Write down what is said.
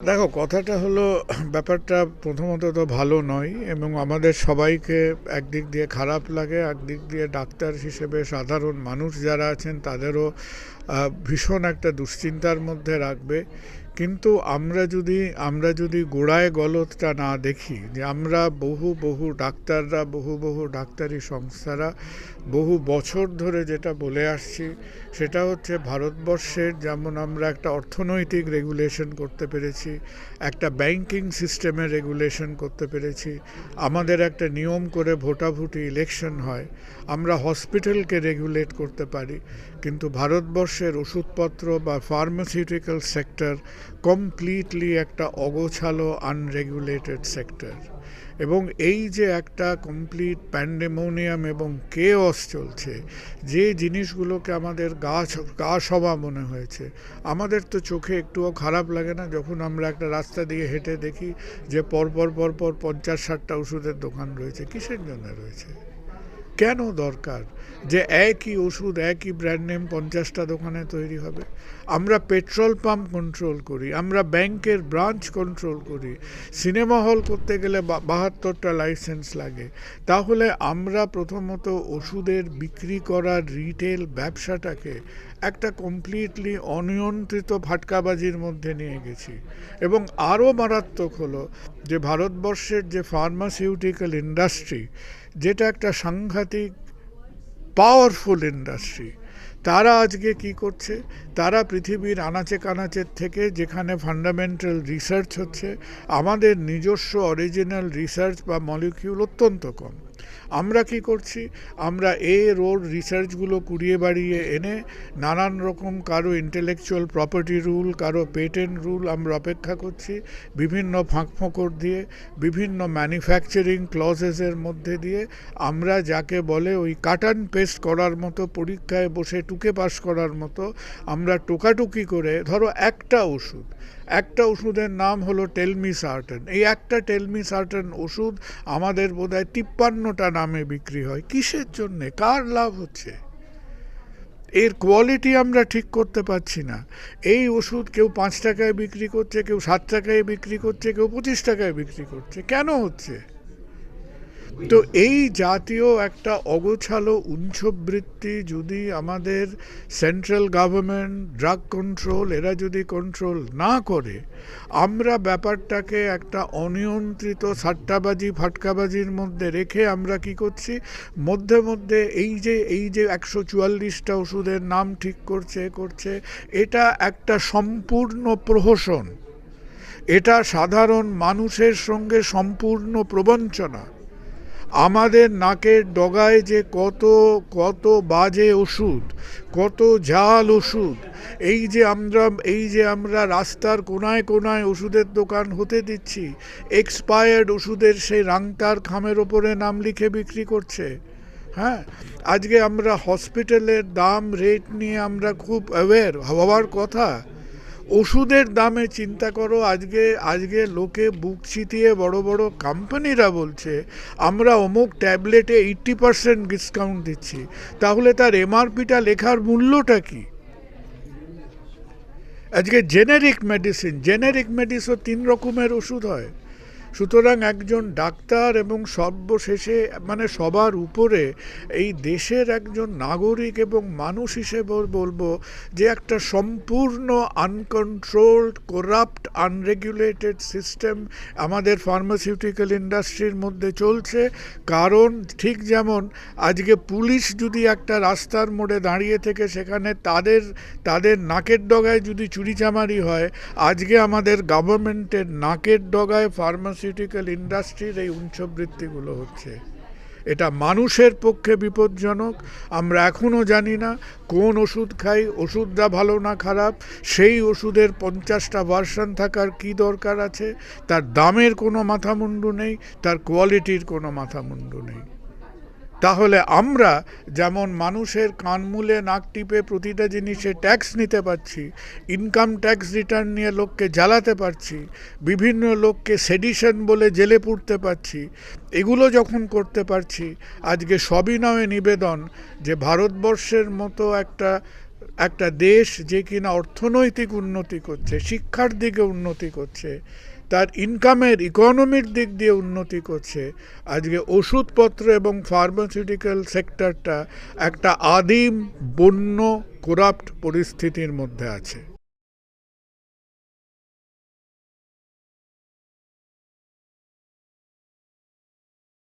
দেখো, কথাটা হলো, ব্যাপারটা প্রথমত তো ভালো নয় এবং আমাদের সবাইকে একদিক দিয়ে খারাপ লাগে, একদিক দিয়ে ডাক্তার হিসেবে সাধারণ মানুষ যারা আছেন, তাদেরও ভীষণ একটা দুশ্চিন্তার মধ্যে রাখবে। কিন্তু আমরা যদি আমরা যদি গোড়ায় গলতটা না দেখি, যে আমরা বহু বহু ডাক্তাররা, বহু বহু ডাক্তারি সংস্থারা বহু বছর ধরে যেটা বলে আসছি, সেটা হচ্ছে ভারতবর্ষের যেমন আমরা একটা অর্থনৈতিক রেগুলেশন করতে পেরেছি, একটা ব্যাংকিং সিস্টেমের রেগুলেশন করতে পেরেছি, আমাদের একটা নিয়ম করে ভোটাভুটি ইলেকশন হয়, আমরা হসপিটালকে রেগুলেট করতে পারি, কিন্তু ভারতবর্ষের ওষুধপত্র বা ফার্মাসিউটিক্যাল সেক্টর কমপ্লিটলি একটা অগোছালো আনরেগুলেটেড সেক্টর এবং এই যে একটা কমপ্লিট প্যান্ডেমোনিয়াম এবং কেওস চলছে, যে জিনিসগুলোকে আমাদের গা গা সবা মনে হয়েছে, আমাদের তো চোখে একটুও খারাপ লাগে না যখন আমরা একটা রাস্তা দিয়ে হেঁটে দেখি যে পরপর পরপর পঞ্চাশ ষাটটা ওষুধের দোকান রয়েছে, কিসের জন্য রয়েছে? কেন দরকার? যে একই ওষুধ, একই ব্র্যান্ড নেম পঞ্চাশটা দোকানে তৈরি হবে। আমরা পেট্রোল পাম্প কন্ট্রোল করি, আমরা ব্যাংকের ব্রাঞ্চ কন্ট্রোল করি। সিনেমা হল করতে গেলে বাহাত্তরটা লাইসেন্স লাগে। তাহলে আমরা প্রথমত ওষুধের বিক্রি করার রিটেল ব্যবসাটাকে একটা কমপ্লিটলি অনিয়ন্ত্রিত ফাটকাবাজির মধ্যে নিয়ে গেছি। এবং আরও মারাত্মক হলো যে ভারতবর্ষের যে ফার্মাসিউটিক্যাল ইন্ডাস্ট্রি যেটা একটা সাংঘাতিক পাওয়ারফুল ইন্ডাস্ট্রি তারা আজকে কি করছে? তারা পৃথিবীর আনাচে কানাচের থেকে যেখানে ফান্ডামেন্টাল রিসার্চ হচ্ছে, আমাদের নিজস্ব অরিজিনাল রিসার্চ বা মলিকিউল অত্যন্ত কম। আমরা কি করছি? আমরা এ রোড রিসার্চগুলো কুড়িয়ে বাড়িয়ে এনে নানান রকম কারও ইন্টেলেকচুয়াল প্রপার্টি রুল কারও পেটেন্ট রুল আমরা অপেক্ষা করছি, বিভিন্ন ফাঁক ফোঁকর দিয়ে, বিভিন্ন ম্যানুফ্যাকচারিং ক্লজেসের মধ্যে দিয়ে আমরা যাকে বলে ওই কাটান পেস্ট করার মতো, পরীক্ষায় বসে টুকে পাস করার মতো আমরা টোকাটুকি করে, ধরো একটা ওষুধ, একটা ওষুধের নাম হলো টেলমি সার্টেন এই একটা টেলমি সার্টেন ওষুধ আমাদের বোধহয় তিপ্পান্নটা নামে বিক্রি হয়? কিসের জন্যে? কার লাভ হচ্ছে? এর কোয়ালিটি আমরা ঠিক করতে পারছি না। এই ওষুধ কেউ পাঁচ টাকায় বিক্রি করছে, কেউ সাত টাকায় বিক্রি করছে, কেউ পঁচিশ টাকায় বিক্রি করছে। কেন হচ্ছে? তো এই জাতীয় একটা অগোছালো উঞ্ছবৃত্তি যদি আমাদের সেন্ট্রাল গভর্নমেন্ট ড্রাগ কন্ট্রোল এরা যদি কন্ট্রোল না করে, আমরা ব্যাপারটাকে একটা অনিয়ন্ত্রিত সাট্টাবাজি, ফাটকাবাজির মধ্যে রেখে আমরা কি করছি? মধ্যে মধ্যে এই যে এই যে একশো চুয়াল্লিশটা ওষুধের নাম ঠিক করছে করছে, এটা একটা সম্পূর্ণ প্রহসন। এটা সাধারণ মানুষের সঙ্গে সম্পূর্ণ প্রবঞ্চনা। আমাদের নাকের ডগায় যে কত কত বাজে ওষুধ, কত ঝাল ওষুধ, এই যে আমরা, এই যে আমরা রাস্তার কোনায় কোনায় ওষুধের দোকান হতে দিচ্ছি এক্সপায়ার্ড ওষুধের সেই রাংটার খামের ওপরে নাম লিখে বিক্রি করছে হ্যাঁ? আজকে আমরা হসপিটালের দাম রেট নিয়ে আমরা খুব অ্যাওয়্যার হওয়ার কথা ওষুধের দামে চিন্তা করো, আজকে আজকে লোকে বুক ছিটিয়ে বড় বড় কোম্পানিরা বলছে, আমরা অমুক ট্যাবলেটে এইট্টি পারসেন্ট ডিসকাউন্ট দিচ্ছি। তাহলে তার এমআরপিটা লেখার মূল্যটা কি? আজকে জেনেরিক মেডিসিন জেনেরিক মেডিসিন তিন রকমের ওষুধ হয়। সুতরাং একজন ডাক্তার এবং সর্বশেষে মানে সবার উপরে এই দেশের একজন নাগরিক এবং মানুষ হিসেবে বলব যে একটা সম্পূর্ণ আনকন্ট্রোলড করাপ্ট আনরেগুলেটেড সিস্টেম আমাদের ফার্মাসিউটিক্যাল ইন্ডাস্ট্রির মধ্যে চলছে। কারণ ঠিক যেমন আজকে পুলিশ যদি একটা রাস্তার মোড়ে দাঁড়িয়ে থেকে সেখানে তাদের তাদের নাকের ডগায় যদি চুরিচামারি হয়, আজকে আমাদের গভর্নমেন্টের নাকের ডগায় ফার্মাসিউটিক্যাল ইন্ডাস্ট্রির এই উঞ্চবৃত্তিগুলো হচ্ছে। এটা মানুষের পক্ষে বিপজ্জনক, আমরা এখনও জানি না কোন ওষুধ খাই, ওষুধটা ভালো না খারাপ, সেই ওষুধের পঞ্চাশটা ভার্সান থাকার কি দরকার আছে, তার দামের কোনো মাথামুন্ডু নেই, তার কোয়ালিটির কোনো মাথামুন্ডু নেই। তাহলে আমরা যেমন মানুষের কানমূলে নাক টিপে প্রতিটা জিনিসে ট্যাক্স নিতে পারছি ইনকাম ট্যাক্স রিটার্ন নিয়ে লোককে জ্বালাতে পারছি, বিভিন্ন লোককে সেডিশন বলে জেলে পুড়তে পারছি, এগুলো যখন করতে পারছি, আজকে সবিনয়ে নিবেদন যে ভারতবর্ষের মতো একটা একটা দেশ যে কিনা অর্থনৈতিক উন্নতি করছে, শিক্ষার দিকে উন্নতি করছে, তার ইনকামের ইকোনমির দিক দিয়ে উন্নতি করছে, আজকে ওষুধপত্র এবং ফার্মাসিউটিক্যাল সেক্টরটা একটা আদিম বন্য করাপ্ট পরিস্থিতির মধ্যে আছে।